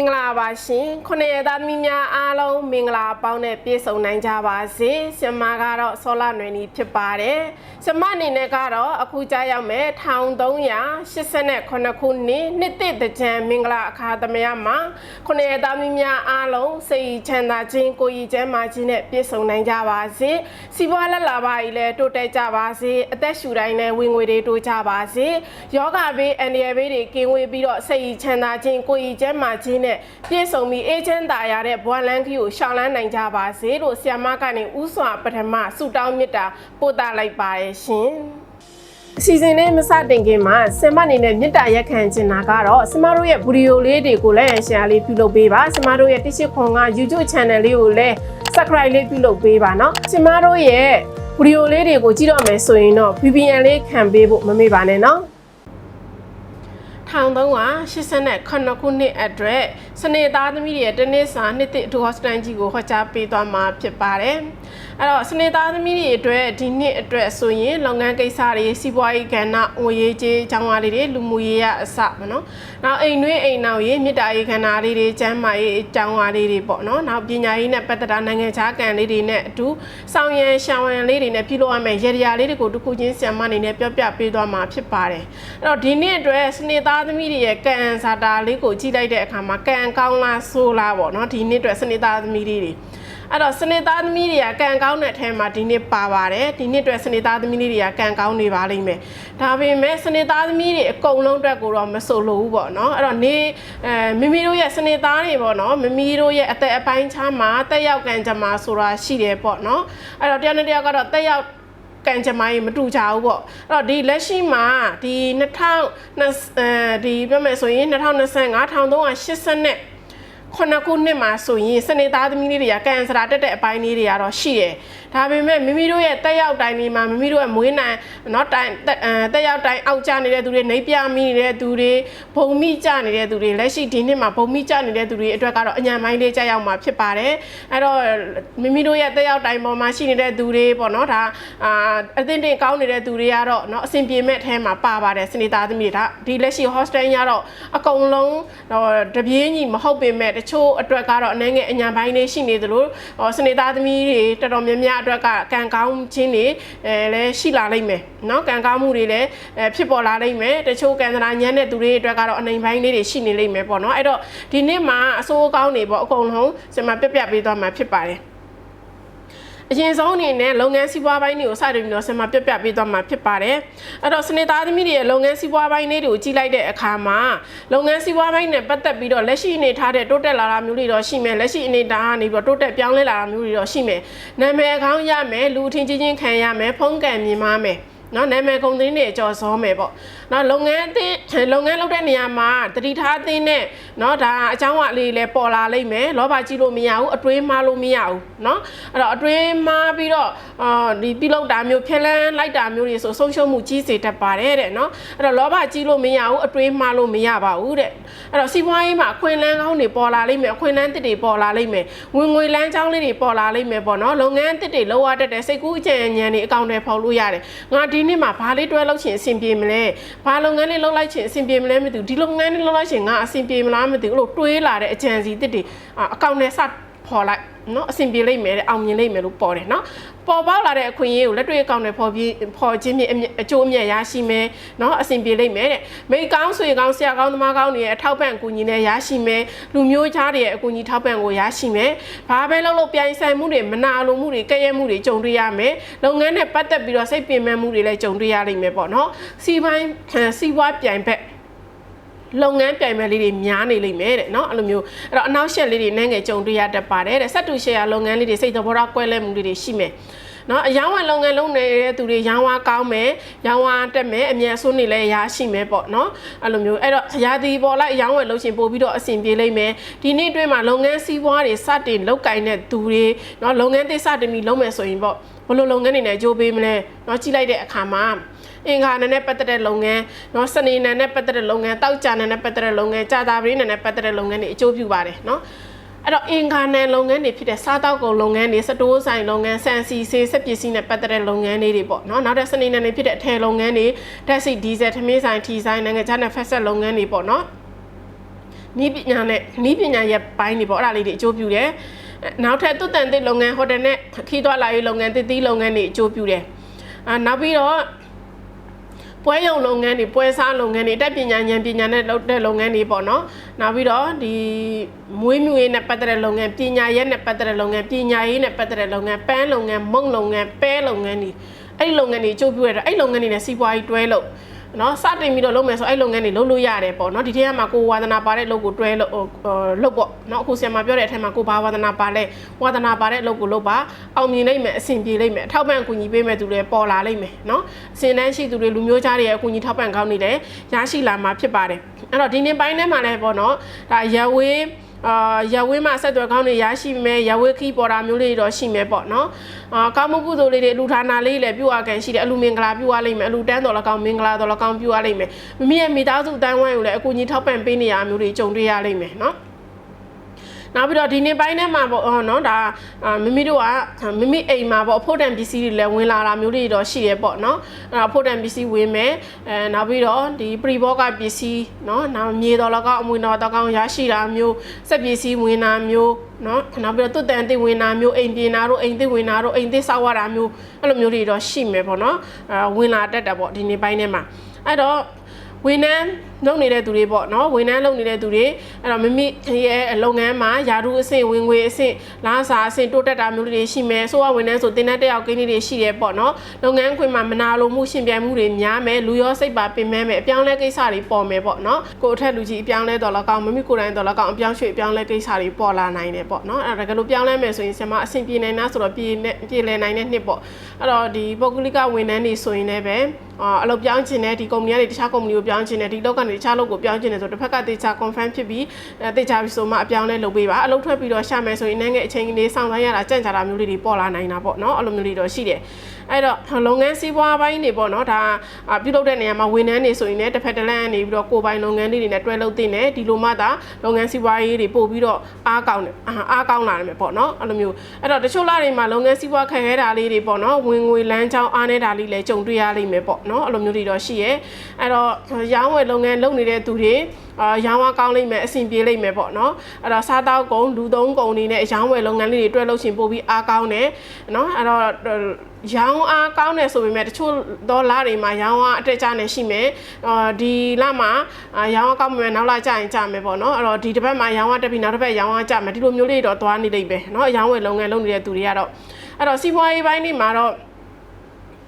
မင်္ဂလာပါရှင်ခုနှစ်ရက်သားသမီးများအားလုံးမင်္ဂလာပေါင်းနဲ့ပြည့်စုံနိုင်ကြပါစေဆင်မကတော့ဆောလာနွယ်နီဖြစ်ပါတယ်ဆင်မအနေနဲ့ကတော့အခုကြားရောက်မဲ့1389ခုနှစ်နှစ်သစ်တကြံမင်္ဂလာအခါသမယမှာခုနှစ်ရက်သားသမီးများအားလုံးစိတ်ချမ်းသာခြင်းကိုယ်ရည်ကျန်းမာခြင်းနဲ့ပြည့်စုံနိုင်ကြပါစေစီးပွားလက်လာပါကြီးလည်းတိုးတက်ကြပါစေအသက်ရှူတိုင်းနဲ့ဝင်ငွေတွေတိုးကြပါစေယောဂဘေးအန္တရာယ်ဘေးတွေကင်းဝေးပြီးတော့စိတ်ချမ်းသာခြင်းကိုယ်ရည်ကျန်းမာခြင်းနပြည့်စုံပြီးအေးချမ်းသာရတဲ့ဘဝလန်းခီကိုရှောင်လန်းနိုင်ကြပါစေလို့ဆ iam မကနေဥစွာပထမဆုတောင်းမေတ္တာပို့သလိုက်ပါရဲ့ရှင်အစီအစဉ်လေးမစတင်ခင်မှာဆင်မအနေနဲ့မေတ္တာရက်ခံချင်တာကတော့ဆင်မတို့ရဲ့ဗီဒီယိုလေးတွေကိုလည်းရှယ်လေးပြုလုပ်ပေးပါဆင်မတို့ရဲ့တရှိခွန်က YouTube Channel လေးကိုလည်း Subscribe လေးပြုလုပ်ပေးပါเนาะဆင်မတို့ရဲ့ဗီဒီယိုလေးတွေကိုကြည့်တော့မယ်ဆိုရင်တော့ VPN လေးခံပေးဖို့မမေ့ပါနဲ့เนาะ 1389ခုနှစ်အတွက်စနေသားသမီးတွေရဲ့တနစ်စာနှစ်တစ်အထူးဟော့စတန်ကြီးကိုဟောကြားပေးသွားမှာဖြစ်ပါတယ်။အဲ့တော့စနေသားသမီးတွေအတွက်ဒီနှစ်အတွက်ဆိုရင်လုပ်ငန်းကိစ္စတွေစီးပွားရေးကဏ္ဍငွေရေးကြေးအကြောင်းအရာလေးတွေလူမှုရေးရအစပေါ့နော်။နောက်အိမ်တွင်းအိမ်နောက်ရေးမြေတားရေးကဏ္ဍလေးတွေကျန်းမာရေးအကြောင်းအရာလေးတွေပေါ့နော်။နောက်ပညာရေးနဲ့ပတ်သက်တာနိုင်ငံခြားကံလေးတွေနဲ့အတူဆောင်ရန်ရှောင်ရန်လေးတွေနဲ့ပြုလုပ်ရမယ်ရရလေးတွေကိုတစ်ခုချင်းဆီယမအနေနဲ့ပြောပြပေးသွားမှာဖြစ်ပါတယ်။အဲ့တော့ဒီနှစ်အတွက်စနေသားသမီးတွေရဲ့ကံဇာတာလေးကိုကြည့်လိုက်တဲ့အခါမှာကံကောင်းလားဆိုးလားပေါ့နော်ဒီနှစ်အတွက်စနေသားသမီးတွေတွေအဲ့တော့စနေသားသမီးတွေကကံကောင်းတဲ့အထဲမှာဒီနှစ်ပါပါတယ်ဒီနှစ်အတွက်စနေသားသမီးလေးတွေကကံကောင်းနေပါလိမ့်မယ်ဒါပေမဲ့စနေသားသမီးတွေအကုန်လုံးအတွက်ကိုတော့မဆိုလို့ဘူးပေါ့နော်အဲ့တော့နေအဲမိမိတို့ရဲ့စနေသားတွေပေါ့နော်မိမိတို့ရဲ့အသက်အပိုင်းခြားမှာတက်ရောက်ကံကြမှာဆိုတာရှိတယ်ပေါ့နော်အဲ့တော့တယောက်နဲ့တယောက်ကတော့တက်ရောက် ကံကြမ္မာကြီးမတူကြဘူးပေါ့အဲ့တော့ဒီလက်ရှိမှာဒီ2000အဲဒီပြောမယ်ဆိုရင်2025 1380နဲ့ခုနှစ်ခုနှစ်မှာဆိုရင်စနေသားသမီးလေးတွေကကန်ဆရာတက်တဲ့အပိုင်းလေးတွေကတော့ရှိတယ်။ ဒါပေမဲ့မိမိတို့ရဲ့တက်ရောက်တိုင်းလေးမှာမိမိတို့ရဲ့မွေးနိုင်เนาะတိုင်တက်ရောက်တိုင်းအောက်ကျနေတဲ့သူတွေနှိပ်ပြမိနေတဲ့သူတွေဘုံမိကျနေတဲ့သူတွေလက်ရှိဒီနှစ်မှာဘုံမိကျနေတဲ့သူတွေအတွက်ကတော့အညံပိုင်းလေးကြရောက်မှာဖြစ်ပါတယ်။အဲ့တော့မိမိတို့ရဲ့တက်ရောက်တိုင်းပေါ်မှာရှိနေတဲ့သူတွေပေါ့နော်ဒါအာအသင့်တင်ကောင်းနေတဲ့သူတွေကတော့เนาะအဆင်ပြေမဲ့အထဲမှာပါပါတယ်စနေသားသမီးတွေဒါဒီလက်ရှိ hostel ရတော့အကုန်လုံးတပြေးညီမဟုတ်ပေမဲ့တချို့အတွက်ကတော့အနေငယ်အညာပိုင်းလေးရှိနေသလိုစနေသားသမီးတွေတော်တော်များများ အတွက်ကကံကောင်းခြင်းတွေအဲလည်းရှိလာလိမ့်မယ်เนาะကံကောင်းမှုတွေလည်းဖြစ်ပေါ်လာလိမ့်မယ်တချို့ကံသနာညံ့တဲ့သူတွေအတွက်ကတော့အနေပိုင်းလေးတွေရှိနေလိမ့်မယ်ပေါ့เนาะအဲ့တော့ဒီနေ့မှာအစိုးကောင်းနေပေါ့အကုန်လုံးစမပြပြပေးသွားမှာဖြစ်ပါတယ် အရင်ဆုံးအနေနဲ့လုပ်ငန်းစီးပွားပိုင်းတွေကိုစတင်ပြီးတော့ဆင်မပြပြပေးသွားမှာဖြစ်ပါတယ်။အဲ့တော့စနေသားသမီးတွေရဲ့လုပ်ငန်းစီးပွားပိုင်းလေးတွေကိုကြည့်လိုက်တဲ့အခါမှာလုပ်ငန်းစီးပွားပိုင်းနဲ့ပတ်သက်ပြီးတော့လက်ရှိအနေထားတဲ့တိုးတက်လာတာမျိုးတွေတော့ရှိမယ်လက်ရှိအနေထားကနေပြီးတော့တိုးတက်ပြောင်းလဲလာတာမျိုးတွေတော့ရှိမယ်။နာမည်အကောင်းရမယ်လူထင်ချင်းချင်းခံရမယ်ဖုံးကံမြင်မမယ်။ နော်နာမည်ကုန်သတင်းတွေအကျော်စောမယ်ပေါ့နော်လုပ်ငန်းအသင်းလုပ်ငန်းလုပ်တဲ့နေရာမှာတတိထားအသင်းနဲ့နော်ဒါအကြောင်းအလေးလည်းပေါ်လာလိမ့်မယ်လောဘကြီးလို့မရဘူးအတွင်းမှားလို့မရဘူးနော်အဲ့တော့အတွင်းမှားပြီးတော့အာဒီပြုလုပ်တာမျိုးဖျက်လန်းလိုက်တာမျိုးတွေဆိုဆုံးရှုံးမှုကြီးစေတတ်ပါတယ်တဲ့နော်အဲ့တော့လောဘကြီးလို့မရဘူးအတွင်းမှားလို့မရပါဘူးတဲ့အဲ့တော့စီးပွားရေးမှာအခွင့်အလမ်းကောင်းတွေပေါ်လာလိမ့်မယ်အခွင့်အလမ်းတစ်တွေပေါ်လာလိမ့်မယ်ဝင်ငွေလမ်းကြောင်းလေးတွေပေါ်လာလိမ့်မယ်ပေါ့နော်လုပ်ငန်းတစ်တွေလောက်ရတတ်တဲ့စိတ်ကူးအကြံဉာဏ်တွေအကောင့်တွေဖော်လို့ရတယ်ငါဒီနေ့မှာဘာလေးတွဲလုပ်ချင်အဆင်ပြေမလဲဘာလုပ်ငန်းလေးလုပ်လိုက်ချင်အဆင်ပြေမလဲမသိဘူးဒီလုပ်ငန်းလေးလုပ်လိုက်ချင်ငါအဆင်ပြေမလားမသိဘူးလို့တွေးလာတဲ့အကြံစီတစ်တွေအကောင့်နဲ့စဖော်လိုက် နော်အဆင်ပြေလိမ့်မယ်တဲ့အောင်မြင်လိမ့်မယ်လို့ပေါ်တယ်နော်ပေါ်ပေါက်လာတဲ့အခွင့်အရေးကိုလက်တွေ့အကောင့်နဲ့ဖော်ပြီးဖော်ခြင်းဖြင့်အကျိုးအမြတ်ရရှိမယ်နော်အဆင်ပြေလိမ့်မယ်တဲ့မိကောင်းဆွေကောင်းဆရာကောင်းသမားကောင်းတွေရဲ့အထောက်ပံ့အကူအညီနဲ့ရရှိမယ်လူမျိုးခြားတွေရဲ့အကူအညီထောက်ပံ့ကိုရရှိမယ်ဘာပဲလုပ်လို့ပြိုင်ဆိုင်မှုတွေမနာလိုမှုတွေကဲ့ရဲ့မှုတွေကြုံတွေ့ရမယ်လုပ်ငန်းနဲ့ပတ်သက်ပြီးတော့စိတ်ပင်ပန်းမှုတွေလည်းကြုံတွေ့ရလိမ့်မယ်ပေါ့နော်စီးပိုင်းစီးပွားပြိုင်ဘက် လုပ်ငန်းပြိုင်မဲ့လေးတွေများနေလိမ့်မယ်တဲ့เนาะအဲ့လိုမျိုးအဲ့တော့အနောက်ရှက်လေးတွေနဲ့ငယ်ကြုံတွေ့ရတတ်ပါတယ်တဲ့ဆက်တူရှယ်ယာလုပ်ငန်းလေးတွေစိတ်သဘောထားကွဲလဲမှုလေးတွေရှိမယ်နော်အယောင်းဝယ်လုပ်ငန်းလုပ်နေတဲ့သူတွေရောင်းဝါကောင်းမယ်ရောင်းဝါတက်မယ်အမြန်ဆုံးနေလဲရရှိမယ်ပေါ့နော်အဲ့လိုမျိုးအဲ့တော့ရာသီပေါ်လိုက်အယောင်းဝယ်လုပ်ရှင်ပို့ပြီးတော့အဆင်ပြေလိမ့်မယ်ဒီနေ့အတွင်းမှာလုပ်ငန်းစည်းဝါးတွေစတင်လုပ်ကင်တဲ့သူတွေနော်လုပ်ငန်းသစ်စတင်ပြီးလုပ်မယ်ဆိုရင်ပေါ့ဘယ်လိုလုပ်ငန်းတွေနဲ့ကြိုးပေးမလဲနော်ကြည့်လိုက်တဲ့အခါမှာ အင်္ဂါနံနဲ့ပတ်သက်တဲ့လုပ်ငန်းနော်စနေနံနဲ့ပတ်သက်တဲ့လုပ်ငန်းတောက်ကြနံနဲ့ပတ်သက်တဲ့လုပ်ငန်းကြာသာပရင်းနံနဲ့ပတ်သက်တဲ့လုပ်ငန်းတွေအကျိုးပြုပါတယ်နော်အဲ့တော့အင်္ဂါနံလုပ်ငန်းတွေဖြစ်တဲ့စားတောက်ကုန်လုပ်ငန်းတွေစတိုးဆိုင်လုပ်ငန်းဆန်စီဆေးစက်ပစ္စည်းနဲ့ပတ်သက်တဲ့လုပ်ငန်းတွေတွေပေါ့နော်နောက်တဲ့စနေနံတွေဖြစ်တဲ့အထည်လုပ်ငန်းတွေဓာတ်ဆီဒီဇယ်ထမင်းဆိုင်ထီဆိုင်နိုင်ငံခြားနဲ့ဖက်ဆက်လုပ်ငန်းတွေပေါ့နော်နီးပညာနဲ့နီးပညာရဲ့ပိုင်းတွေပေါ့အဲ့ဒါလေးတွေအကျိုးပြုတယ်နောက်ထပ်သွတ်တန်သစ်လုပ်ငန်းဟိုတယ်နဲ့ခီးသွွားလာရေးလုပ်ငန်းသစ်သီးလုပ်ငန်းတွေအကျိုးပြုတယ်အာနောက်ပြီးတော့ ပွဲရုံလုပ်ငန်းတွေပွဲစားလုပ်ငန်းတွေတက်ပညာဉာဏ်ပညာနဲ့လုပ်တဲ့လုပ်ငန်းတွေပေါ့နော်နောက်ပြီးတော့ဒီမွေးမြူရေးနဲ့ပတ်သက်တဲ့လုပ်ငန်းပညာရေးနဲ့ပတ်သက်တဲ့လုပ်ငန်းပညာရေးနဲ့ပတ်သက်တဲ့လုပ်ငန်းပန်းလုပ်ငန်းမုံလုပ်ငန်းပဲလုပ်ငန်းတွေအဲ့ဒီလုပ်ငန်းတွေအကျိုးပြုရတဲ့အဲ့ဒီလုပ်ငန်းတွေနဲ့စီးပွားရေးတွဲလို့ နော်စတင်ပြီးတော့လုပ်မယ်ဆိုအဲ့လုပ်ငန်းတွေလုပ်လို့ရတယ်ပေါ့နော်ဒီထဲမှာကိုဝါသနာပါတဲ့လုပ်ကိုတွဲလို့လုပ်ပေါ့နော်အခုဆရာမပြောတဲ့အထက်မှာကိုဘာဝါသနာပါလဲဝါသနာပါတဲ့အလုပ်ကိုလုပ်ပါအောင်မြင်နိုင်မယ်အဆင်ပြေနိုင်မယ်အထောက်ပံ့အကူအညီပေးမဲ့သူတွေပေါ်လာလိမ့်မယ်နော်အစင်တန်းရှိသူတွေလူမျိုးခြားတွေရဲ့အကူအညီထောက်ပံ့ကောင်းနေတယ်ရရှိလာမှာဖြစ်ပါတယ်အဲ့တော့ဒီနေ့ပိုင်းထဲမှာလည်းပေါ့နော်ဒါရဝေး အာရဝင်းမှာဆက်သွယ်ကောင်းတွေရရှိမယ်ရဝဲခီးပေါ်တာမျိုးလေးတွေတော့ရှိမယ်ပေါ့နော်အာကောင်းမှုကုသိုလ်လေးတွေအလူဌာနာလေးလည်းပြုအပ်ကန်ရှိတယ်အလူမင်္ဂလာပြုအပ်လိမ့်မယ်အလူတန်းတော်လည်းကောင်းမင်္ဂလာတော်လည်းကောင်းပြုအပ်လိမ့်မယ်မိမိရဲ့မိသားစုအတိုင်းဝိုင်းကိုလည်းအကူအညီထောက်ပံ့ပေးနေရမျိုးတွေကြုံတွေ့ရလိမ့်မယ်နော် နောက်ပြီးတော့ဒီနေ့ပိုင်းထဲမှာပေါ့ဟောနော်ဒါမိမိတို့ကမိမိအိမ်မှာပေါ့အဖို့တန်ပစ္စည်းတွေလည်းဝင်လာတာမျိုးတွေတော့ရှိရဲပေါ့နော်အဲ့တော့အဖို့တန်ပစ္စည်းဝင်မယ်အဲနောက်ပြီးတော့ဒီပရီဘောကပစ္စည်းနော်နောက်မြေတော်လည်းကောင်းအမွေတော်တော်ကောင်းရရှိတာမျိုးစက်ပစ္စည်းဝင်တာမျိုးနော်နောက်ပြီးတော့တွတ်တန်တိဝင်တာမျိုးအိမ်ပြင်တာတို့အိမ်သိဝင်တာတို့အိမ်သိဆောက်ရတာမျိုးအဲ့လိုမျိုးတွေတော့ရှိမယ်ပေါ့နော်အဲဝင်လာတတ်တာပေါ့ဒီနေ့ပိုင်းထဲမှာအဲ့တော့ဝန်ထမ်း လုပ်နေတဲ့သူတွေပေါ့နော်ဝန်ထမ်းလုပ်နေတဲ့သူတွေအဲ့တော့မိမိရဲ့လုပ်ငန်းမှာယာရုအဆင့်ဝင်ငွေအဆင့်လာစာအဆင့်တိုးတက်တာမျိုးတွေရှိမယ်ဆိုတော့ဝန်ထမ်းဆိုတင်တဲ့တက်ရောက်ကိန်းတွေရှိတယ်ပေါ့နော်လုပ်ငန်းခွင်မှာမနာလိုမှုရှင်ပြိုင်မှုတွေများမယ်လူရောစိတ်ပါပင်မဲမယ်အပြောင်းလဲကိစ္စတွေပေါ်မယ်ပေါ့နော်ကိုယ်အထက်လူကြီးအပြောင်းလဲတော်လကောင်းမိမိကိုယ်တိုင်တော်လကောင်းအပြောင်းရွှေ့အပြောင်းလဲကိစ္စတွေပေါ်လာနိုင်တယ်ပေါ့နော်အဲ့ဒါကလို့ပြောင်းလဲမယ်ဆိုရင်ဆင်မအဆင်ပြေနိုင်တာဆိုတော့ပြေနေပြေလည်နိုင်တဲ့နှစ်ပေါ့အဲ့တော့ဒီပုဂ္ဂလိကဝန်ထမ်းတွေဆိုရင်လည်းပဲအာအလုပ်ပြောင်းခြင်းနဲ့ဒီကုမ္ပဏီကနေတခြားကုမ္ပဏီကိုပြောင်းခြင်းနဲ့ဒီလောက်ကနေတခြားလောက်ကိုပြောင်းခြင်းနဲ့ဆိုတစ်ဖက်ကတေချာ confirm ဖြစ်ပြီးအဲတေချာပြီးဆိုမှအပြောင်းလဲလုပ်ပေးပါအလုပ်ထွက်ပြီးတော့ရှာမယ်ဆိုရင်နိုင်ငံအချိန်လေးစောင့်လိုက်ရတာကြံ့ကြာတာမျိုးလေးတွေပေါ်လာနိုင်တာပေါ့နော်အဲ့လိုမျိုးတွေတော့ရှိတယ် အဲ့တော့လုပ်ငန်းစီးပွားပိုင်းတွေပေါ့နော်ဒါပြုလုပ်တဲ့နေရာမှာဝန်ထမ်းတွေဆိုရင်လည်းတစ်ဖက်တစ်လမ်းကနေပြီးတော့ကိုယ်ပိုင်လုပ်ငန်းလေးတွေနဲ့တွဲလုပ်တင်တယ်ဒီလိုမှသာလုပ်ငန်းစီးပွားရေးတွေပို့ပြီးတော့အားကောင်းတယ်အားကောင်းလာတယ်ပေါ့နော်အဲ့လိုမျိုးအဲ့တော့တချို့လတွေမှာလုပ်ငန်းစီးပွားခက်ခဲတာလေးတွေပေါ့နော်ဝင်ငွေလမ်းကြောင်းအားနေတာလေးလည်းကြုံတွေ့ရလိမ့်မယ်ပေါ့နော်အဲ့လိုမျိုးတွေတော့ရှိရဲအဲ့တော့ရောင်းဝယ်လုပ်ငန်းလုပ်နေတဲ့သူတွေ အာရောင်းအားကောင်းလိမ့်မယ်အဆင်ပြေလိမ့်မယ်ပေါ့နော်အဲ့တော့စားတောက်ကုန်လူသုံးကုန်တွေနဲ့ရောင်းဝယ်လုပ်ငန်းလေးတွေတွဲလုပ်ချင်ပို့ပြီးအားကောင်းတယ်နော်အဲ့တော့ရောင်းအားကောင်းတယ်ဆိုပေမဲ့တချို့တော့လတွေမှာရောင်းအားအတက်ကြနေရှိမယ်အာဒီလမှာရောင်းအားကောင်းမယ်နောက်လာကြရင်ကြမယ်ပေါ့နော်အဲ့တော့ဒီတစ်ပတ်မှာရောင်းအားတက်ပြီးနောက်တစ်ပတ်ရောင်းအားကြမယ်ဒီလိုမျိုးလေးတော့သွားနေလိမ့်မယ်နော်ရောင်းဝယ်လုပ်ငန်းလုပ်နေတဲ့သူတွေကတော့အဲ့တော့စီးပွားရေးပိုင်းတွေမှာတော့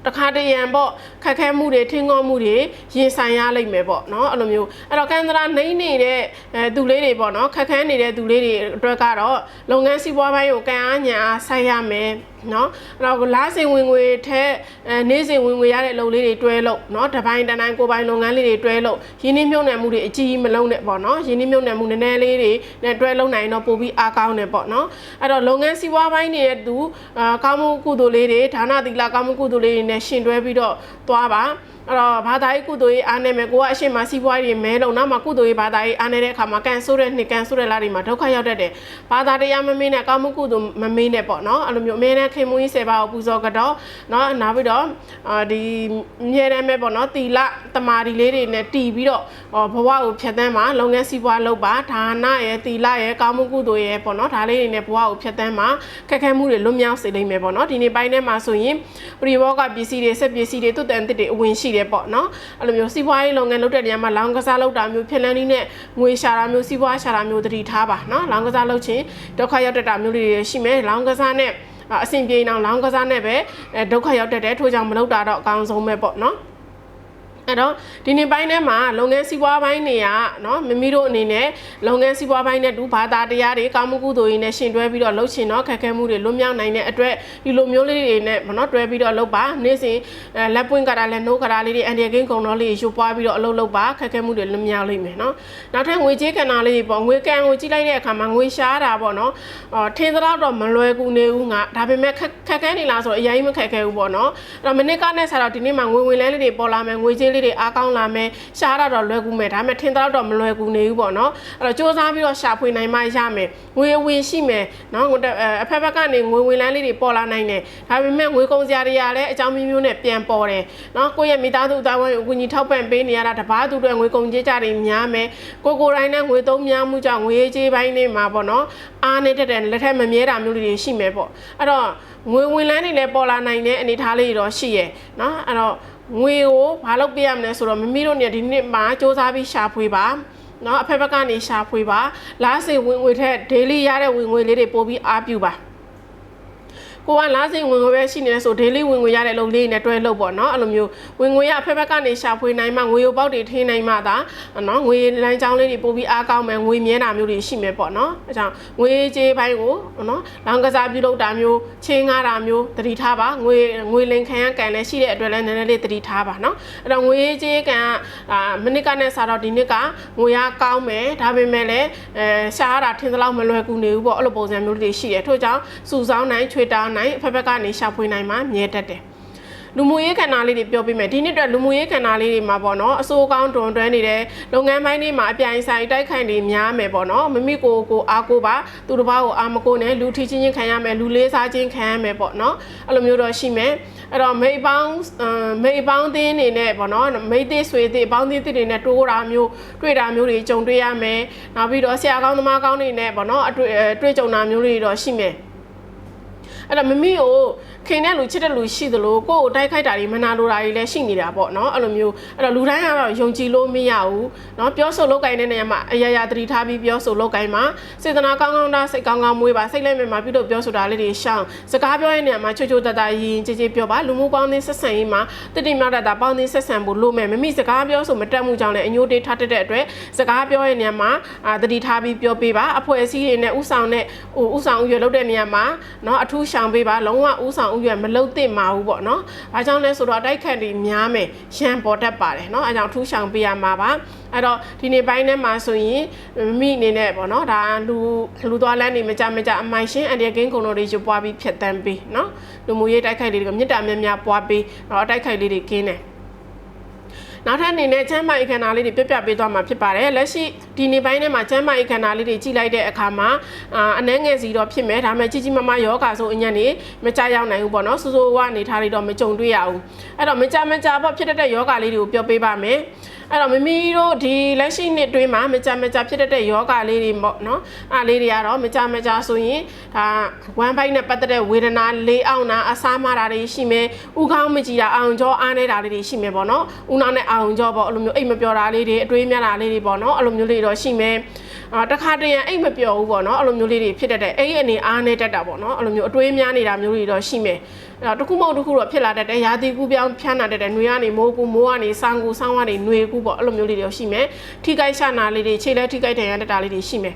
တခါတရံပေါ့ခက်ခဲမှုတွေထင်းငေါမှုတွေရင်ဆိုင်ရလိမ့်မယ်ပေါ့နော်အဲ့လိုမျိုးအဲ့တော့ကန်သရာနှိမ့်နေတဲ့အဲသူလေးတွေပေါ့နော်ခက်ခဲနေတဲ့သူလေးတွေအတွက်ကတော့လုပ်ငန်းစီးပွားပိုင်းကိုကန်အားညာအားဆိုင်ရမယ် နော်အဲ့တော့လားစင်ဝင်ငွေထက်အဲနေ့စဉ်ဝင်ငွေရတဲ့အလုပ်လေးတွေတွဲလို့နော်တပိုင်းတတိုင်းကိုပိုင်းလုပ်ငန်းလေးတွေတွဲလို့ရင်းနှီးမြှုပ်နှံမှုတွေအကြီးကြီးမလုံးနဲ့ပေါ့နော်ရင်းနှီးမြှုပ်နှံမှုနည်းနည်းလေးတွေနဲ့တွဲလုပ်နိုင်တော့ပိုပြီးအားကောင်းတယ်ပေါ့နော်အဲ့တော့လုပ်ငန်းစီးပွားပိုင်းနေတဲ့သူအာကောင်းမှုကုသိုလ်လေးတွေဒါနသီလကောင်းမှုကုသိုလ်လေးတွေနဲ့ရှင်တွဲပြီးတော့သွားပါအဲ့တော့ဘာသာရေးကုသိုလ်ရေးအားနေမယ်ကိုကအရှိမစီးပွားရေးမဲလုံးနောက်မှကုသိုလ်ရေးဘာသာရေးအားနေတဲ့အခါမှာကန်ဆိုးတဲ့နှစ်ကန်ဆိုးတဲ့လတွေမှာဒုက္ခရောက်တတ်တယ်ဘာသာတရားမမင်းနဲ့ကောင်းမှုကုသိုလ်မမင်းနဲ့ပေါ့နော်အဲ့လိုမျိုးအမဲနဲ့ခင်မွေးဆယ်ပါးကိုပူဇော်ကြတော့နော်နောက်ပြီးတော့အာဒီမြဲတယ်မဲ့ပေါ့နော်တီလတမာဒီလေးတွေနဲ့တီပြီးတော့ဘဝကိုဖြတ်သန်းမှာလုပ်ငန်းစီးပွားလုပ်ပါဒါနရဲ့တီလရဲ့ကောင်းမှုကုသိုလ်ရဲ့ပေါ့နော်ဒါလေးတွေနဲ့ဘဝကိုဖြတ်သန်းမှာခက်ခဲမှုတွေလွတ်မြောက်စေလိမ့်မယ်ပေါ့နော်ဒီနေ့ပိုင်းထဲမှာဆိုရင်ပရိဘောကပစ္စည်းတွေစက်ပစ္စည်းတွေတုတ်တန်တစ်တွေအဝင်ရှိတယ်ပေါ့နော်အဲ့လိုမျိုးစီးပွားရေးလုပ်ငန်းလုပ်တဲ့နေရာမှာလောင်းကစားလုပ်တာမျိုးဖြစ်လန်းနည်းနဲ့ငွေရှာတာမျိုးစီးပွားရှာတာမျိုးတတိထားပါနော်လောင်းကစားလုပ်ချင်းဒုက္ခရောက်တတ်တာမျိုးတွေရှိမယ်လောင်းကစားနဲ့ အဆင်ပြေအောင်လောင်းကစားနဲ့ပဲဒုက္ခရောက်တတ်တယ်ထို့ကြောင့်မလုပ်တာတော့အကောင်းဆုံးပဲပေါ့နော် အဲ့တော့ဒီနေ့ပိုင်းထဲမှာလုပ်ငန်းစီးပွားပိုင်းတွေကနော်မမီတို့အနေနဲ့လုပ်ငန်းစီးပွားပိုင်းနဲ့တူဘာသာတရားတွေကောင်းမှုကုသိုလ်တွေနဲ့ရှင်တွဲပြီးတော့လှုပ်ရှင်တော့ခက်ခဲမှုတွေလွတ်မြောက်နိုင်တဲ့အတွက်ဒီလိုမျိုးလေးတွေနဲ့နော်တွဲပြီးတော့လှုပ်ပါနေ့စဉ်လက်ပွင့်ကတာလက်နိုးကတာလေးတွေအန်ဒီဂိန်းကုံတော်လေးရုပ်ပွားပြီးတော့အလုပ်လုပ်ပါခက်ခဲမှုတွေလွတ်မြောက်လိမ့်မယ်နော်နောက်ထပ်ငွေကြေးကဏ္ဍလေးပေါ့ငွေကန်ကိုကြည့်လိုက်တဲ့အခါမှာငွေရှားတာပေါ့နော်အော်ထင်းသလောက်တော့မလွယ်ကူနေဘူးငါဒါပေမဲ့ခက်ခဲနေလားဆိုတော့အရင်မခက်ခဲဘူးပေါ့နော်အဲ့တော့မနစ်ကနဲ့ဆာတော့ဒီနေ့မှာငွေဝင်လဲလေးတွေပေါ်လာမယ်ငွေကြေးလေးလေးတွေအားကောင်းလာမယ်ရှားတာတော့လွယ်ကူမယ်ဒါပေမဲ့ထင်တော့တော့မလွယ်ကူနေဘူးပေါ့နော်အဲ့တော့စူးစမ်းပြီးတော့ရှာဖွေနိုင်မှရမယ်ငွေဝင်ရှိမယ်နော်ငွေအဖက်ဖက်ကနေငွေဝင်လန်းလေးတွေပေါ်လာနိုင်တယ်ဒါပေမဲ့ငွေကုန်စရာတွေကလည်းအကြောင်းမျိုးမျိုးနဲ့ပြန်ပေါ်တယ်နော်ကိုယ့်ရဲ့မိသားစုအတိုင်းဝိုင်းကိုအကူအညီထောက်ပံ့ပေးနေရတာတပားသူတွေငွေကုန်ကြေးကြတွေများမယ်ကိုကိုတိုင်းနဲ့ငွေသုံးများမှုကြောင့်ငွေကြေးပိုင်းတွေမှာပေါ့နော်အားနေတဲ့တဲ့လက်ထက်မမြဲတာမျိုးတွေရှိမယ်ပေါ့အဲ့တော့ငွေဝင်လန်းတွေလည်းပေါ်လာနိုင်တဲ့အနေအထားလေးတွေတော့ရှိရယ်နော်အဲ့တော့ ငွေကိုဘာလုပ်ပေးရမလဲဆိုတော့မမီတို့เนี่ยဒီနှစ်မှာစ조사ပြီးရှာဖွေပါเนาะအဖက်ဖက်ကနေရှာဖွေပါလားစေဝင်ငွေထက် daily ရတဲ့ဝင်ငွေလေးတွေပို့ပြီးအားပြုပါ ကိုကလားစိန်ဝင်ငွေပဲရှိနေတယ်ဆို daily ဝင်ငွေရတဲ့အလုပ်လေးနဲ့တွဲလုပ်ပေါ့နော်အဲ့လိုမျိုးဝင်ငွေရအဖက်ဖက်ကနေရှာဖွေနိုင်မှငွေရုပ်ပေါက်တွေထင်းနိုင်မှသာနော်ငွေလမ်းကြောင်းလေးတွေပို့ပြီးအားကောင်းမယ်ငွေမြဲတာမျိုးတွေရှိမယ်ပေါ့နော်အဲကြောင့်ငွေကြေးပိုင်းကိုနော်လောင်ကစားပြုလုပ်တာမျိုးချင်းငားတာမျိုးတတိထားပါငွေငွေလင်ခံရကန်လည်းရှိတဲ့အတွက်လည်းနည်းနည်းလေးတတိထားပါနော်အဲ့တော့ငွေကြေးကန်အာမနစ်ကနဲ့စားတော့ဒီနှစ်ကငွေရကောင်းမယ်ဒါပေမဲ့လည်းအဲရှားရတာထင်သလောက်မလွယ်ကူနေဘူးပေါ့အဲ့လိုပုံစံမျိုးတွေရှိတယ်ထို့ကြောင့်စုဆောင်းနိုင်ချွေတောင်းနိုင်အဖက်ဖက်ကနေရှာဖွေနိုင်မှမြဲတတ်တယ်လူမှုရေးကဏ္ဍလေးတွေပြောပြမယ်ဒီနှစ်အတွက်လူမှုရေးကဏ္ဍလေးတွေမှာပေါ့နော်အစိုးကောင်းတွန်တွဲနေတဲ့လုပ်ငန်းပိုင်းတွေမှာအပြိုင်ဆိုင်တိုက်ခိုက်နေများမယ်ပေါ့နော်မမိကိုကိုအားကိုပါသူတစ်ပါးကိုအာမကိုနဲ့လူထီချင်းချင်းခံရမယ်လူလေးစားချင်းခံရမယ်ပေါ့နော်အဲ့လိုမျိုးတော့ရှိမယ်အဲ့တော့မိပေါင်းမိပေါင်းသင်းနေနဲ့ပေါ့နော်မိသေးဆွေသေးပေါင်းသင်းတွေနဲ့တိုးတာမျိုးတွေ့တာမျိုးတွေကြုံတွေ့ရမယ်နောက်ပြီးတော့ဆရာကောင်းသမားကောင်းတွေနဲ့ပေါ့နော်အတွေ့တွေ့ကြုံတာမျိုးတွေတော့ရှိမယ် အဲ့တော့မမီကိုခင်တဲ့လူချစ်တဲ့လူရှိသလိုကိုယ့်ကိုတိုက်ခိုက်တာတွေမနာလိုတာတွေလည်းရှိနေတာပေါ့နော်အဲ့လိုမျိုးအဲ့တော့လူတိုင်းကတော့ယုံကြည်လို့မရဘူးเนาะပြောဆိုလုပ်ကိုင်တဲ့နေရာမှာအရာရာသတိထားပြီးပြောဆိုလုပ်ကိုင်မှာစေတနာကောင်းကောင်းသားစိတ်ကောင်းကောင်းမွေးပါစိတ်လက်မဲ့မှာပြုလုပ်ပြောဆိုတာလေးတွေရှောင်းစကားပြောတဲ့နေရာမှာချိုချိုတတရင်ကြည်ကြည်ပြောပါလူမှုပေါင်းသင်းဆက်ဆံရေးမှာတတိမြောက်တတာပေါင်းသင်းဆက်ဆံဖို့လိုမယ်မမိစကားပြောဆိုမတက်မှုကြောင့်လည်းအညိုတေးထားတတ်တဲ့အတွက်စကားပြောတဲ့နေရာမှာအာသတိထားပြီးပြောပေးပါအဖွဲ့အစည်းတွေနဲ့ဥဆောင်တဲ့ဟိုဥဆောင်ဥရွယ်လုပ်တဲ့နေရာမှာเนาะအထူး ရှောင်ပေးပါလုံးဝဥဆောင်ဥရွယ်မလုပ်သင့်မှာဘူးပေါ့နော်။ဘာကြောင့်လဲဆိုတော့အတိုက်ခတ်တွေများမယ်ရန်ပေါ်တတ်ပါတယ်နော်။အဲကြောင့်ထူးဆောင်ပေးရမှာပါ။အဲ့တော့ဒီနေ့ပိုင်းထဲမှာဆိုရင်မိအနေနဲ့ပေါ့နော်ဒါလူလူသွားလန်းနေမကြမကြအမိုင်ရှင်းအန်ဒီယကင်းကုံတော်တွေရွပွားပြီးဖြတ်တန်းပေးနော်။လူမှုရေးတိုက်ခိုက်လေးတွေကမြစ်တာများများပွားပေးတော့အတိုက်ခိုက်လေးတွေကင်းတယ်။ နောက်ထပ်အနေနဲ့ချမ်းမအိခန္ဓာလေးတွေပြပြပေးသွားမှာဖြစ်ပါတယ်လက်ရှိဒီနေ့ပိုင်းထဲမှာချမ်းမအိခန္ဓာလေးတွေကြည့်လိုက်တဲ့အခါမှာအာအနှဲငယ်စီတော့ဖြစ်မယ်ဒါပေမဲ့ကြီးကြီးမားမားယောဂါဆိုအညံ့နေမကြရောက်နိုင်ဘူးပေါ့နော်စူးစူးဝအနေထားလေးတော့မကြုံတွေ့ရဘူးအဲ့တော့မကြမကြပေါ့ဖြစ်တဲ့ယောဂါလေးတွေကိုပြောပေးပါမယ် အဲ့တော့မမီတို့ဒီလက်ရှိနှစ်တွင်းမှာမကြမကြဖြစ်တဲ့ယောဂလေးတွေပေါ့နော်အားလေးတွေကတော့မကြမကြဆိုရင်ဒါဝမ်ဘိုက်နဲ့ပတ်သက်တဲ့ဝေဒနာလေးအောင်နာအစားမတာတွေရှိမယ်ဥခေါင်းမကြည်တာအောင်ကြောအားနေတာလေးတွေရှိမယ်ပေါ့နော်ဥနာနဲ့အောင်ကြောပေါ့အဲ့လိုမျိုးအိတ်မပြောတာလေးတွေအတွေးများတာလေးတွေပေါ့နော်အဲ့လိုမျိုးလေးတော့ရှိမယ်အာ တခါတရံအိတ်မပျော်ဘူးပေါ့နော်အဲ့လိုမျိုးလေးတွေဖြစ်တတ်တယ်အိတ်အနေအားနေတတ်တာပေါ့နော်အဲ့လိုမျိုးအတွေးများနေတာမျိုးတွေတော့ရှိမယ်အဲ့တခုမဟုတ်တခုတော့ဖြစ်လာတတ်တယ်ရာသီကူးပြောင်းဖြန်းလာတတ်တယ်နှွေကနေမိုးကူမိုးကနေဆောင်းကူဆောင်းကနေနှွေကူပေါ့အဲ့လိုမျိုးလေးတွေရှိမယ်ထိကိုက်ချနာလေးတွေခြေလက်ထိကိုက်တန်ရတတ်တာလေးတွေရှိမယ်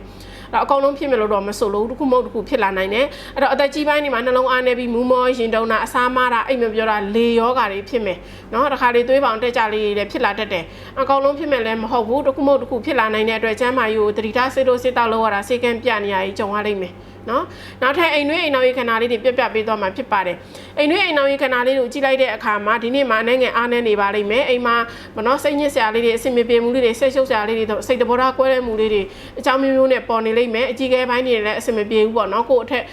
ဒါအကုန်လုံးဖြစ်မယ်လို့တော့မဆိုလို့တစ်ခုမဟုတ်တစ်ခုဖြစ်လာနိုင်တယ်အဲ့တော့အသက်ကြီးပိုင်းတွေမှာနှလုံးအားနေပြီးမူးမောရင်တုံတာအစာမတာအိတ်မပြောတာလေယောဂါတွေဖြစ်မယ်နော်တခါလေသွေးပောင်တက်ကြလေးတွေဖြစ်လာတတ်တယ်အကုန်လုံးဖြစ်မယ်လည်းမဟုတ်ဘူးတစ်ခုမဟုတ်တစ်ခုဖြစ်လာနိုင်တဲ့အတွက်ကျန်းမာရေးကိုတတိထားစေလို့စေတောက်လို့ရတာစေကံပြနေရကြီးကြုံရလိမ့်မယ် နော်နောက်ထပ်အိမ်နှွေးအိမ်နောက်ရေးခန္ဓာလေးတွေပြပြပေးသွားမှာဖြစ်ပါတယ်အိမ်နှွေးအိမ်နောက်ရေးခန္ဓာလေးကိုကြည့်လိုက်တဲ့အခါမှာဒီနေ့မှာအနေငယ်အားနေနေပါလိမ့်မယ်အိမ်မှာမနော်စိတ်ညစ်စရာလေးတွေအဆင်မပြေမှုလေးတွေစိတ်ရှုပ်စရာလေးတွေစိတ်တဘောထားကွဲတဲ့မှုလေးတွေအကြောင်းမျိုးမျိုးနဲ့ပေါ်နေလိမ့်မယ်အကြီးကဲပိုင်းတွေလည်းအဆင်မပြေဘူးပေါ့နော်ကို့အထက်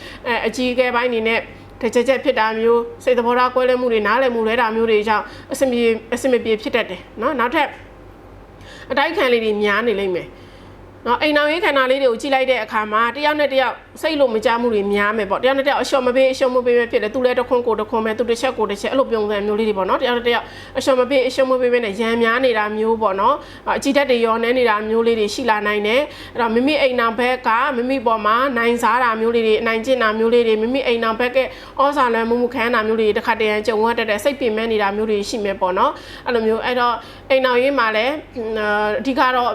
အကြီးကဲပိုင်းတွေနဲ့တကြကြဖြစ်တာမျိုးစိတ်သဘောထားကွဲလွဲမှုတွေနားလည်မှုလဲတာမျိုးတွေကြောင့်အဆင်ပြေအဆင်မပြေဖြစ်တတ်တယ်เนาะနောက်ထပ်အတိုက်ခံလေးတွေများနေလိမ့်မယ် နော်အိမ်အောင်ရေးခန္ဓာလေးတွေကိုကြည့်လိုက်တဲ့အခါမှာတယောက်နဲ့တယောက်စိတ်လို့မကြမှုတွေများမယ်ပေါ့တယောက်နဲ့တယောက်အလျှော်မပေးအလျှော်မပေးပဲဖြစ်တယ်သူလည်းတစ်ခွန်းကိုတစ်ခွန်းပဲသူတစ်ချက်ကိုတစ်ချက်အဲ့လိုပြုံးစံမျိုးလေးတွေပေါ့နော်တယောက်နဲ့တယောက်အလျှော်မပေးအလျှော်မပေးပဲနဲ့ရံများနေတာမျိုးပေါ့နော်အကြည့်တတ်တွေရောနေနေတာမျိုးလေးတွေရှိလာနိုင်တယ်အဲ့တော့မိမိအိမ်အောင်ဘက်ကမိမိပေါ်မှာနိုင်စားတာမျိုးလေးတွေအနိုင်ကျင့်တာမျိုးလေးတွေမိမိအိမ်အောင်ဘက်ကဩဇာလွယ်မှုမှုခံတာမျိုးလေးတွေတစ်ခါတည်းကြုံရတတ်တဲ့စိတ်ပင်မဲ့နေတာမျိုးတွေရှိမယ်ပေါ့နော်အဲ့လိုမျိုးအဲ့တော့အိမ်အောင်ရေးမှာလည်းအဓိကတော့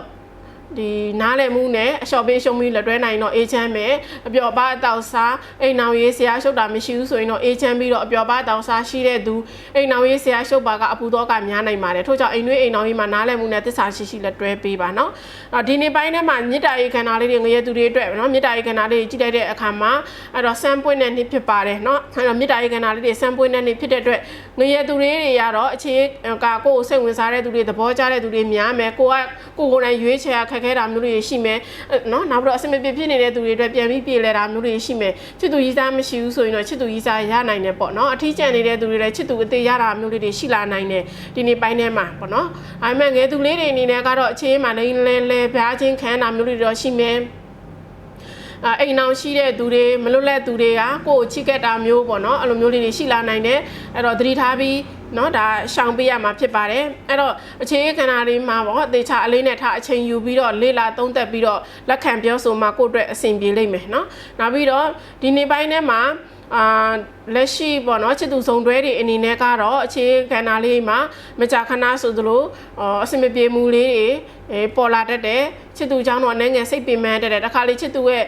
ဒီနားလည်မှုနဲ့အလျှော်ပေးရှုံးပြီးလက်တွဲနိုင်တော့အေးချမ်းပဲအပျော်ပါအတောက်စားအိမ်နောင်ရေးဆရာရှုပ်တာမရှိဘူးဆိုရင်တော့အေးချမ်းပြီးတော့အပျော်ပါအတောက်စားရှိတဲ့သူအိမ်နောင်ရေးဆရာရှုပ်ပါကအပူတော့ကများနိုင်ပါတယ်ထို့ကြောင့်အိမ်တွင်းအိမ်နောင်ရေးမှာနားလည်မှုနဲ့သစ္စာရှိရှိလက်တွဲပေးပါနော်အော်ဒီနေ့ပိုင်းထဲမှာမြစ်တာရေးခန္ဓာလေးတွေငရဲသူတွေအတွက်နော်မြစ်တာရေးခန္ဓာလေးကြီးလိုက်တဲ့အခါမှာအဲ့တော့ဆန်းပွင့်တဲ့နေ့ဖြစ်ပါတယ်နော်အဲ့တော့မြစ်တာရေးခန္ဓာလေးတွေဆန်းပွင့်တဲ့နေ့ဖြစ်တဲ့အတွက်ငရဲသူတွေတွေကတော့အခြေကကိုယ်ကိုစိတ်ဝင်စားတဲ့သူတွေသဘောကျတဲ့သူတွေများမယ်ကိုကကိုကိုယ်တိုင်ရွေးချယ်ခက်ခဲတာမျိုးတွေရှိမယ်နော်နောက်ပြီးတော့အစမပြေဖြစ်နေတဲ့သူတွေအတွက်ပြန်ပြီးပြေလဲတာမျိုးတွေရှိမယ်ချစ်သူကြီးစားမရှိဘူးဆိုရင်တော့ချစ်သူကြီးစားရနိုင်တယ်ပေါ့နော်အထီးကျန်နေတဲ့သူတွေလည်းချစ်သူအသေးရတာမျိုးလေးတွေရှိလာနိုင်တယ်ဒီနေ့ပိုင်းထဲမှာပေါ့နော်ဒါပေမဲ့ငယ်သူလေးတွေအနေနဲ့ကတော့အခြေမှာလိမ့်လဲလဲပြားချင်းခံတာမျိုးတွေတော့ရှိမယ် အအိမ်အောင်ရှိတဲ့သူတွေမလွတ်လပ်သူတွေကကိုယ်ချိကက်တာမျိုးပေါ့နော်အဲ့လိုမျိုးလေးတွေရှိလာနိုင်တယ်အဲ့တော့သတိထားပြီးเนาะဒါရှောင်ပေးရမှာဖြစ်ပါတယ်အဲ့တော့အခြေခံခန္ဓာလေးမှာပေါ့အသေးချာအလေးနဲ့ထားအချိန်ယူပြီးတော့လေ့လာသုံးသပ်ပြီးတော့လက်ခံပြောဆိုမှကိုယ့်အတွက်အဆင်ပြေလိမ့်မယ်เนาะနောက်ပြီးတော့ဒီနေ့ပိုင်းထဲမှာအာလက်ရှိပေါ့နော်ချစ်သူစုံတွဲတွေအနေနဲ့ကတော့အခြေခံနာလေးမှာမကြာခဏဆိုသလိုအဆင်မပြေမှုလေးတွေ အဲပေါ်လာတတ်တယ်ချစ်သူเจ้าတော့အနေငယ်စိတ်ပင်ပန်းတတ်တယ်တခါလေချစ်သူရဲ့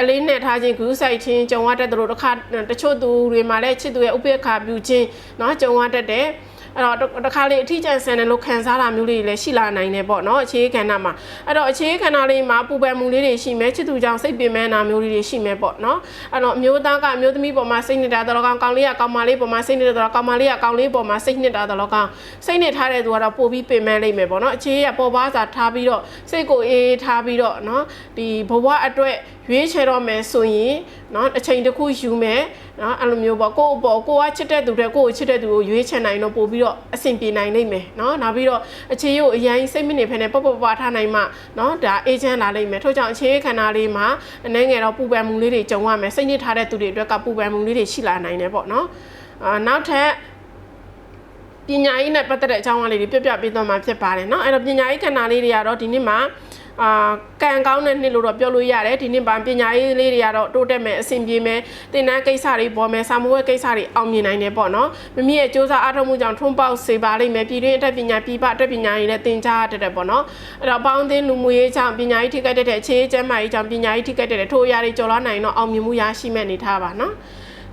အလေးနဲ့ထားခြင်းဂူးဆိုင်ခြင်းကြုံရတတ်တယ်လို့တခါတချို့သူတွေမှာလည်းချစ်သူရဲ့ဥပေက္ခပြုခြင်းเนาะကြုံရတတ်တယ် အဲ့တော့တခါလေအထီးကျန်ဆန်တယ်လို့ခံစားတာမျိုးလေးတွေလည်းရှိလာနိုင်တယ်ပေါ့နော်အခြေခံနာမှာအဲ့တော့အခြေခံနာလေးမှာပူပန်မှုလေးတွေရှိမယ်ချစ်သူကြောင့်စိတ်ပင်ပန်းတာမျိုးလေးတွေရှိမယ်ပေါ့နော်အဲ့တော့အမျိုးသားကအမျိုးသမီးပေါ်မှာစိတ်နှစ်တာတော်ကောင်ကောင်လေးကကောင်မလေးပေါ်မှာစိတ်နှစ်တာတော်ကောင်မလေးကကောင်လေးပေါ်မှာစိတ်နှစ်တာတော်ကောင်စိတ်နှစ်ထားတဲ့သူကတော့ပို့ပြီးပင်ပန်းလိမ့်မယ်ပေါ့နော်အခြေရပေါ်ပါစာထားပြီးတော့စိတ်ကိုအေးအေးထားပြီးတော့နော်ဒီဘဝအတွက်ရွေးချယ်တော့မယ်ဆိုရင်နော်အချိန်တစ်ခုယူမယ် เนาะအဲ့လိုမျိုးပေါ့ကိုယ့်အပေါ်ကိုကချစ်တဲ့သူတွေကိုယ့်ကိုချစ်တဲ့သူကိုရွေးချယ်နိုင်တော့ပို့ပြီးတော့အဆင်ပြေနိုင်လိမ့်မယ်เนาะနောက်ပြီးတော့အခြေရုပ်အရင်စိတ်မနေဖ ೇನೆ ပပပထားနိုင်မှเนาะဒါအေဂျင့်လာလိမ့်မယ်ထို့ကြောင့်အခြေခန္ဓာလေးမှာအနေငယ်တော့ပူပန်မှုလေးတွေကြုံရမယ်စိတ်ညစ်ထားတဲ့သူတွေအတွက်ကပူပန်မှုလေးတွေရှိလာနိုင်တယ်ပေါ့เนาะအာနောက်ထပ်ပညာရေးနဲ့ပတ်သက်တဲ့အကြောင်းအရာလေးတွေပြပြပေးသွားမှာဖြစ်ပါတယ်เนาะအဲ့တော့ပညာရေးခန္ဓာလေးတွေကတော့ဒီနေ့မှာ အာကံကောင်းတဲ့နှစ်လို့တော့ပြောလို့ရတယ်ဒီနှစ်ပါပညာရေးလေးတွေကတော့တိုးတက်မယ်အဆင်ပြေမယ်သင်တန်းကိစ္စတွေပေါ်မယ်စာမွေးကိစ္စတွေအောင်မြင်နိုင်တယ်ပေါ့နော်မမီရဲ့စ조사အားထုတ်မှုကြောင့်ထွန်းပေါက်စေပါလိမ့်မယ်ပြည်တွင်းအထက်ပညာပြည်ပအထက်ပညာရေးလည်းသင်ကြားတတ်တယ်ပေါ့နော်အဲ့တော့ပေါင်းသင်းလူမှုရေးကြောင့်ပညာရေးထိခိုက်တဲ့အခြေကျမ်းမာရေးကြောင့်ပညာရေးထိခိုက်တဲ့ထိုးအရာတွေကျော်လွှားနိုင်တော့အောင်မြင်မှုရရှိမဲ့အနေထားပါနော်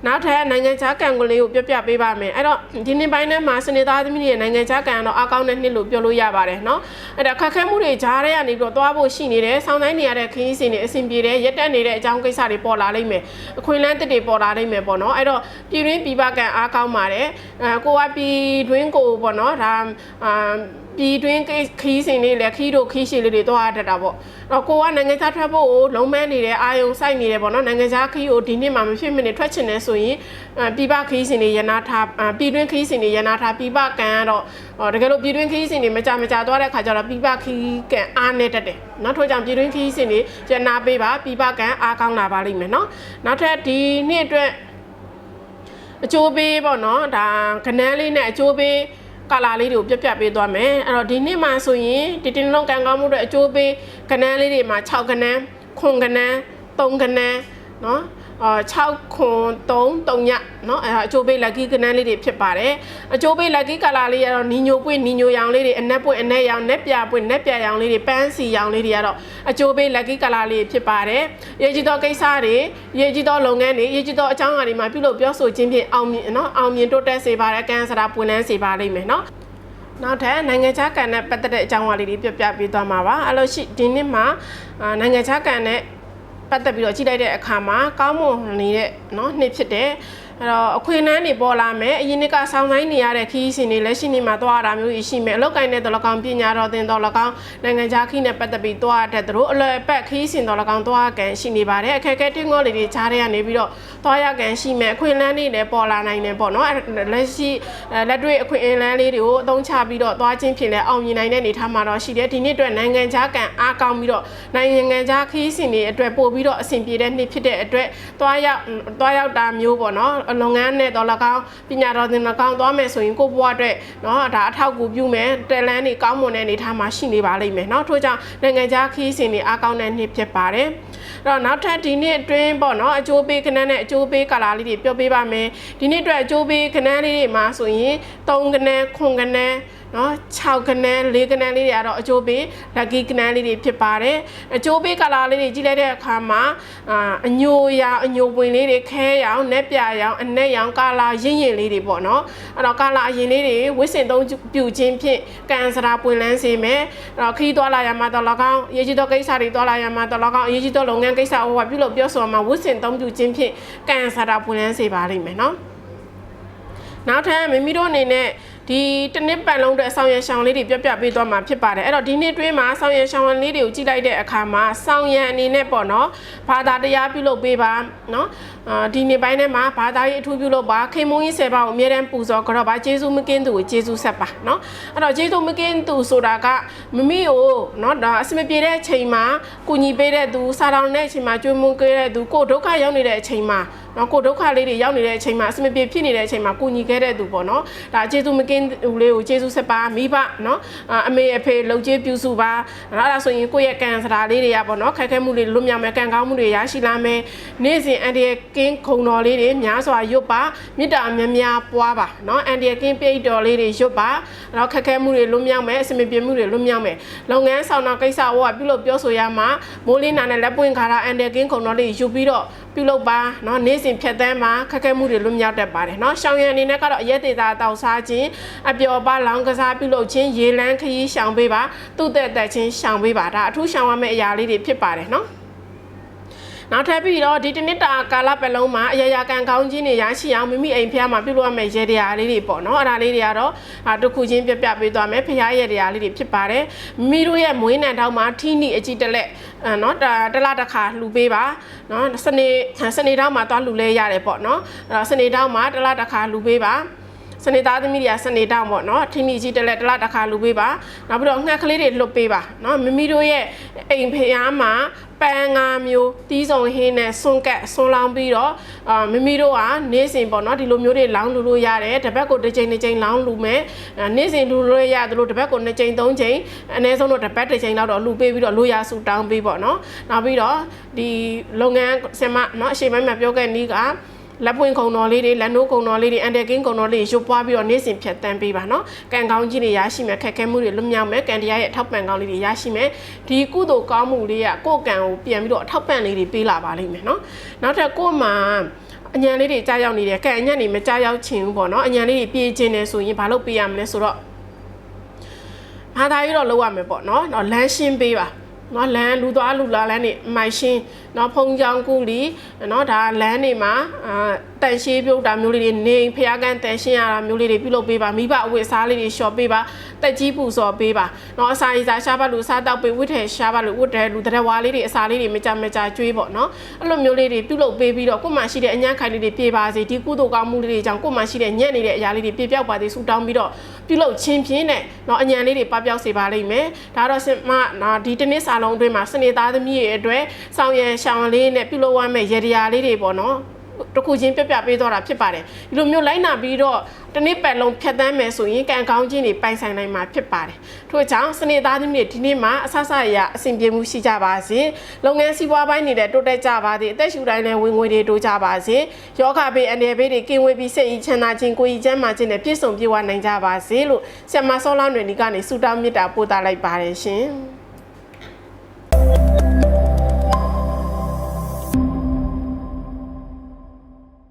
နောက်ထပ်နိုင်ငံခြားကံကလေးကိုပြပြပေးပါမယ်အဲ့တော့ဒီနေ့ပိုင်းထဲမှာစနေသားသမီးတွေနိုင်ငံခြားကံတော့အကောင်းတဲ့နှစ်လို့ပြောလို့ရပါတယ်เนาะအဲ့ဒါခက်ခဲမှုတွေကြားထဲကနေပြီးတော့သွားဖို့ရှိနေတယ်ဆောင်းတိုင်းနေရတဲ့ခရီးစဉ်တွေအဆင်ပြေတယ်ရက်တက်နေတဲ့အကြောင်းကိစ္စတွေပေါ်လာလိမ့်မယ်အခွင့်အလမ်းတစ်တွေပေါ်လာလိမ့်မယ်ပေါ့เนาะအဲ့တော့ပြည်တွင်းပြည်ပကံအားကောင်းပါတယ်အဲကိုကပြည်တွင်းကိုပေါ့เนาะဒါအာ ပြည်တွင်းခီးစင်လေးလည်းခီးတို့ခီးရှည်လေးတွေသွားတတ်တာပေါ့တော့ကိုကနိုင်ငံခြားထွက်ဖို့ကိုလုံးမန်းနေတယ်အာယုံစိုက်နေတယ်ပေါ့နော်နိုင်ငံခြားခီးကိုဒီနှစ်မှာမဖြစ်မနေထွက်ချင်တယ်ဆိုရင်ပြည်ပခီးစင်တွေရနာထားပြည်တွင်းခီးစင်တွေရနာထားပြည်ပကန်ကတော့တကယ်လို့ပြည်တွင်းခီးစင်တွေမကြမကြသွားတဲ့ခါကျတော့ပြည်ပခီးကန်အားနေတတ်တယ်နော်ထို့ကြောင့်ပြည်တွင်းခီးစင်တွေရနာပေးပါပြည်ပကန်အားကောင်းလာပါလိမ့်မယ်နော်နောက်ထပ်ဒီနှစ်အတွက်အကျိုးပေးပေါ့နော်ဒါကနန်းလေးနဲ့အကျိုးပေး ကာလာလေးတွေကိုပြပြပေးသွားမယ်အဲ့တော့ဒီနေ့မှဆိုရင်ဒီတင်လုံးကံကောင်းမှုတွေအကျိုးပေးကနန်းလေးတွေမှာ6ကနန်း9ကနန်း3ကနန်းเนาะ အာ6ခွန်3 3ညเนาะအဲအကျိုးပေး lucky ကနန်းလေးတွေဖြစ်ပါတယ်အကျိုးပေး lucky color လေးကတော့နီညိုပွင့်နီညိုရောင်လေးတွေအနက်ပွင့်အနက်ရောင်နက်ပြပွင့်နက်ပြရောင်လေးတွေပန်းစီရောင်လေးတွေကတော့အကျိုးပေး lucky color လေးဖြစ်ပါတယ်ရေကြီးသောကိစ္စတွေရေကြီးသောလုပ်ငန်းတွေရေကြီးသောအကြောင်းအရာတွေမှာပြုလုပ်ပြောဆိုခြင်းဖြင့်အောင်မြင်เนาะအောင်မြင်တိုးတက်စေပါတယ်ကံစရာပွင့်လန်းစေပါလိမ့်မယ်เนาะနောက်ထပ်နိုင်ငံခြားကန်နဲ့ပတ်သက်တဲ့အကြောင်းအရာလေးတွေပြပြပေးသွားမှာပါအဲ့လိုရှိဒီနှစ်မှာနိုင်ငံခြားကန်နဲ့ ပတ်သက်ပြီးတော့ကြည့်လိုက်တဲ့အခါမှာကောင်းမွန်နေတဲ့เนาะနှစ်ဖြစ်တဲ့ အဲ့တော့အခွင့်အလမ်းတွေပေါ်လာမယ်အရင်ကဆောင်းဆိုင်နေရတဲ့ခီးစဉ်တွေလက်ရှိနေမှာသွားတာမျိုးရှိမယ်အလောက်ကိုင်းတဲ့တော်လကောင်ပညာတော်တင်တော်လကောင်နိုင်ငံခြားခီးနဲ့ပတ်သက်ပြီးသွားတဲ့သူတို့အလွယ်ပတ်ခီးစဉ်တော်လကောင်သွားကန်ရှိနေပါတယ်အခက်အခဲတင်းငေါလေးတွေကြားထဲကနေပြီးတော့သွားရကန်ရှိမယ်အခွင့်အလမ်းတွေလည်းပေါ်လာနိုင်တယ်ပေါ့နော်လက်ရှိလက်တွေ့အခွင့်အလမ်းလေးတွေကိုအသုံးချပြီးတော့သွားခြင်းဖြစ်လဲအောင်မြင်နိုင်တဲ့အနေအထားမှာတော့ရှိတယ်ဒီနှစ်အတွက်နိုင်ငံခြားကန်အားကောင်းပြီးတော့နိုင်ငံခြားခီးစဉ်တွေအတွက်ပို့ပြီးတော့အဆင်ပြေတဲ့နှစ်ဖြစ်တဲ့အတွက်သွားရောက်သွားရောက်တာမျိုးပေါ့နော်လုပ်ငန်းနဲ့တော့၎င်းပညာတော်သင်၎င်းသွားမယ်ဆိုရင်ကိုယ့်ဘဝအတွက်เนาะဒါအထောက်အကူပြုမယ်တယ်လန်းတွေကောင်းမွန်တဲ့အနေအထားမှာရှိနေပါလိမ့်မယ်เนาะထို့ကြောင့်နိုင်ငံခြားခီးစဉ်တွေအားကောင်းတဲ့နှစ်ဖြစ်ပါတယ်အဲ့တော့နောက်ထပ်ဒီနေ့အတွင်းပေါ့နော်အကျိုးပေးခဏနဲ့အကျိုးပေးကာလာလေးတွေပြောပေးပါမယ်ဒီနေ့အတွက်အကျိုးပေးခဏလေးတွေမှာဆိုရင်3ခဏ9ခဏ နော်6ကနန်း4ကနန်းလေးတွေကတော့အကျိုးပေး lucky ကနန်းလေးတွေဖြစ်ပါတယ်အကျိုးပေး color လေးတွေကြည့်လိုက်တဲ့အခါမှာအာအညိုရောင်အညိုပွင့်လေးတွေခဲရောင်နက်ပြရောင်အနက်ရောင် color ရင့်ရင်လေးတွေပေါ့နော်အဲ့တော့ color အရင်လေးတွေဝစ်စင်သုံးပြုခြင်းဖြင့်ကန်စရာပွင့်လန်းစေမယ်အဲ့တော့ခီးသွားလာရမှာတော့၎င်းအရေးကြီးသောကိစ္စတွေသွားလာရမှာတော့၎င်းအရေးကြီးသောလုပ်ငန်းကိစ္စဟိုကပြုလုပ်ပြောဆိုမှာဝစ်စင်သုံးပြုခြင်းဖြင့်ကန်စရာပွင့်လန်းစေပါလိမ့်မယ်နော်နောက်ထပ်မိမိတို့အနေနဲ့ဒီတစ်နှစ်ပတ်လုံးအတွက်ဆောင်းရံရှောင်းလေးတွေပြပြပေးသွားမှာဖြစ်ပါတယ်အဲ့တော့ဒီနှစ်တွင်းမှာဆောင်းရံရှောင်းလေးတွေကိုကြည့်လိုက်တဲ့အခါမှာဆောင်းရံအနေနဲ့ပေါ့နော်ဘာသာတရားပြုလုပ်ပေးပါနော်အာဒီနေ့ပိုင်းထဲမှာဘာသာရေးအထူးပြုလုပ်ပါခေမုန်းကြီးဆယ်ပါးကိုအမြဲတမ်းပူဇော်ကြတော့ပါကျေးဇူးမကင်းသူကိုကျေးဇူးဆက်ပါနော်အဲ့တော့ကျေးဇူးမကင်းသူဆိုတာကမမိကိုနော်ဒါအစမပြေတဲ့အချိန်မှာကုညီပေးတဲ့သူစာတောင်းတဲ့အချိန်မှာကျွေးမွေးခဲ့တဲ့သူကိုယ်ဒုက္ခရောက်နေတဲ့အချိန်မှာနော်ကိုယ်ဒုက္ခလေးတွေရောက်နေတဲ့အချိန်မှာအစမပြေဖြစ်နေတဲ့အချိန်မှာကုညီခဲ့တဲ့သူပေါ့နော်ဒါကျေးဇူးမကင်းသူလေးကိုကျေးဇူးဆက်ပါမိဘနော်အာအမေအဖေလှုပ်ကျေးပြုစုပါအဲ့ဒါဆိုရင်ကိုယ့်ရဲ့ကံစရာလေးတွေကပေါ့နော်ခက်ခဲမှုတွေလွတ်မြောက်မယ်ကံကောင်းမှုတွေရရှိလာမယ်နေ့စဉ်အန်ဒီရဲ့ကင်းခုံတော်လေးတွေများစွာရွတ်ပါမေတ္တာများများပွားပါနော်အန်ဒီရဲ့ကင်းပိတ်တော်လေးတွေရွတ်ပါအဲ့တော့ခက်ခဲမှုတွေလွတ်မြောက်မယ်အစမပြေမှုတွေလွတ်မြောက်မယ်လုပ်ငန်းဆောင်တာကိစ္စဟောကပြုလုပ်ပြောဆိုရမှာမိုးလင်းနာနဲ့လက်ပွင့်ခါတာအန်ဒီရဲ့ကင်းခုံတော်လေးယူပြီးတော့ ပြုလုပ်ပါနော်နေ့စဉ်ဖြတ်သန်းမှာခက်ခဲမှုတွေလွတ်မြောက်တတ်ပါတယ်နော်ရှောင်းရံအနေနဲ့ကတော့အရက်သေးတာတောက်စားခြင်းအပျော်ပါလောင်ကစားပြုလုပ်ခြင်းရေလန်းခရီးရှောင်ပေးပါသူ့တဲ့တက်ချင်းရှောင်ပေးပါဒါအထူးရှောင်ရမယ့်အရာလေးတွေဖြစ်ပါတယ်နော် နောက်ထပ်ပြီးတော့ဒီတစ်နှစ်တာကာလပတ်လုံးမှာအရာရာကံကောင်းခြင်းတွေရရှိအောင်မိမိအိမ်ဖျားမှာပြုလုပ်ရမယ့်ရေတရားလေးတွေပေါ့နော်အဲ့ဒါလေးတွေကတော့အာတစ်ခုချင်းပြပြပေးသွားမယ်ဖျားရေတရားလေးတွေဖြစ်ပါတယ်မိမိတို့ရဲ့မွေးနံတောင်းမှာထီနီအကြည့်တက်လက်အဲနော်ဒါတစ်လတစ်ခါလှူပေးပါနော်စနေစနေတောင်းမှာသွားလှူလဲရတယ်ပေါ့နော်အဲ့တော့စနေတောင်းမှာတစ်လတစ်ခါလှူပေးပါ စနေသားသမီးတွေကစနေတောင်းပေါ့နော်ထင်းကြီးကြီးတက်လက်တစ်လတစ်ခါလူပေးပါနောက်ပြီးတော့ငှက်ကလေးတွေလွတ်ပေးပါနော်မိမိတို့ရဲ့အိမ်ဖျားမှာပန်းငါမျိုးတီးစုံဟင်းနဲ့ဆွန့်ကက်ဆွန့်လောင်းပြီးတော့အာမိမိတို့ကနေ့စဉ်ပေါ့နော်ဒီလိုမျိုးတွေလောင်းလူလို့ရတယ်တစ်ပတ်ကိုတစ်ချိန်တစ်ချိန်လောင်းလူမယ်အာနေ့စဉ်လူလို့ရတယ်လို့တစ်ပတ်ကိုနှစ်ချိန်သုံးချိန်အနည်းဆုံးတော့တစ်ပတ်တစ်ချိန်လောက်တော့လူပေးပြီးတော့လူရစုတောင်းပေးပေါ့နော်နောက်ပြီးတော့ဒီလုပ်ငန်းဆင်မနော်အချိန်ပိုင်းမှာပြောခဲ့နီးက လက်ပွင့်ကုံတော်လေးတွေလက်နိုးကုံတော်လေးတွေအန်တယ်ကင်းကုံတော်လေးတွေရုပ်ပွားပြီးတော့နေ့စဉ်ဖြတ်တန်းပေးပါနော်ကံကောင်းကြီးတွေရရှိမယ်ခက်ခဲမှုတွေလွတ်မြောက်မယ်ကံတရားရဲ့အထောက်ပံ့ကောင်းလေးတွေရရှိမယ်ဒီကုသိုလ်ကောင်းမှုလေးကကိုယ့်ကံကိုပြန်ပြီးတော့အထောက်ပံ့လေးတွေပေးလာပါလိမ့်မယ်နော်နောက်ထပ်ကို့မှာအညံလေးတွေကြားရောက်နေတယ်ကံအညံတွေမကြားရောက်ချင်ဘူးပေါ့နော်အညံလေးတွေပြေးခြင်းနေဆိုရင်ဘာလုပ်ပေးရမလဲဆိုတော့ဘာသာရေးတော့လုပ်ရမယ်ပေါ့နော်တော့လမ်းရှင်းပေးပါနော်လမ်းလူသွားလူလာလမ်းနေမိုင်ရှင်းနော်ဖုံးချောင်းကူလီနော်ဒါလမ်းတွေမှာအာတန်ရှင်းပြုတ်တာမျိုးလေးတွေနေဖျားကန်တန်ရှင်းရတာမျိုးလေးတွေပြုလုပ်ပေးပါမိဘအဝတ်အစားလေးတွေရှော့ပေးပါတက်ကြီးပူစော်ပေးပါနော်အစာအိမ်စာရှားပါလို့စားတောက်ပေးဝတ်ထည်ရှားပါလို့ဝတ်တယ်လူတဲ့ဝါလေးတွေအစာလေးတွေမကြမကြကျွေးပေါ့နော်အဲ့လိုမျိုးလေးတွေပြုလုပ်ပေးပြီးတော့ကို့မှာရှိတဲ့အညံ့ခိုင်လေးတွေပြေပါစေဒီကုသိုလ်ကောင်းမှုလေးတွေကြောင့်ကို့မှာရှိတဲ့ညံ့နေတဲ့အရာလေးတွေပြေပြောက်ပါစေဆူတောင်းပြီးတော့ပြုလုပ်ချင်းပြင်းနဲ့နော်အညံ့လေးတွေပပျောက်စေပါလိမ့်မယ်ဒါတော့စမနော်ဒီတနစ်စာလုံးအတွင်းမှာစနေသားသမီးရဲ့အတွက်ဆောင်ရရှောင်းလေးနဲ့ပြုလုပ်ရမယ့်ရေဒီယာလေးတွေပေါ့နော်တစ်ခုချင်းပြပြပေးတော့တာဖြစ်ပါတယ်ဒီလိုမျိုးလိုက်နာပြီးတော့တစ်နေ့ပတ်လုံးဖြတ်သန်းမယ်ဆိုရင်ကံကောင်းခြင်းတွေပိုင်ဆိုင်နိုင်မှာဖြစ်ပါတယ်ထို့ကြောင့်စနေသားသမီးတွေဒီနေ့မှာအဆဆအရာအဆင်ပြေမှုရှိကြပါစေလုပ်ငန်းစီးပွားပိုင်းနေတဲ့တိုးတက်ကြပါစေအသက်ရှူတိုင်းနဲ့ဝင်ငွေတွေတိုးကြပါစေယောဂဘေးအနေဘေးတွေကင်းဝေးပြီးစိတ်ဤချမ်းသာခြင်းကိုယ်ဤချမ်းသာခြင်းနဲ့ပြည့်စုံပြေဝနိုင်ကြပါစေလို့ဆ iam မဆောလာຫນွေဒီကနေဆုတောင်းမေတ္တာပို့သလိုက်ပါတယ်ရှင်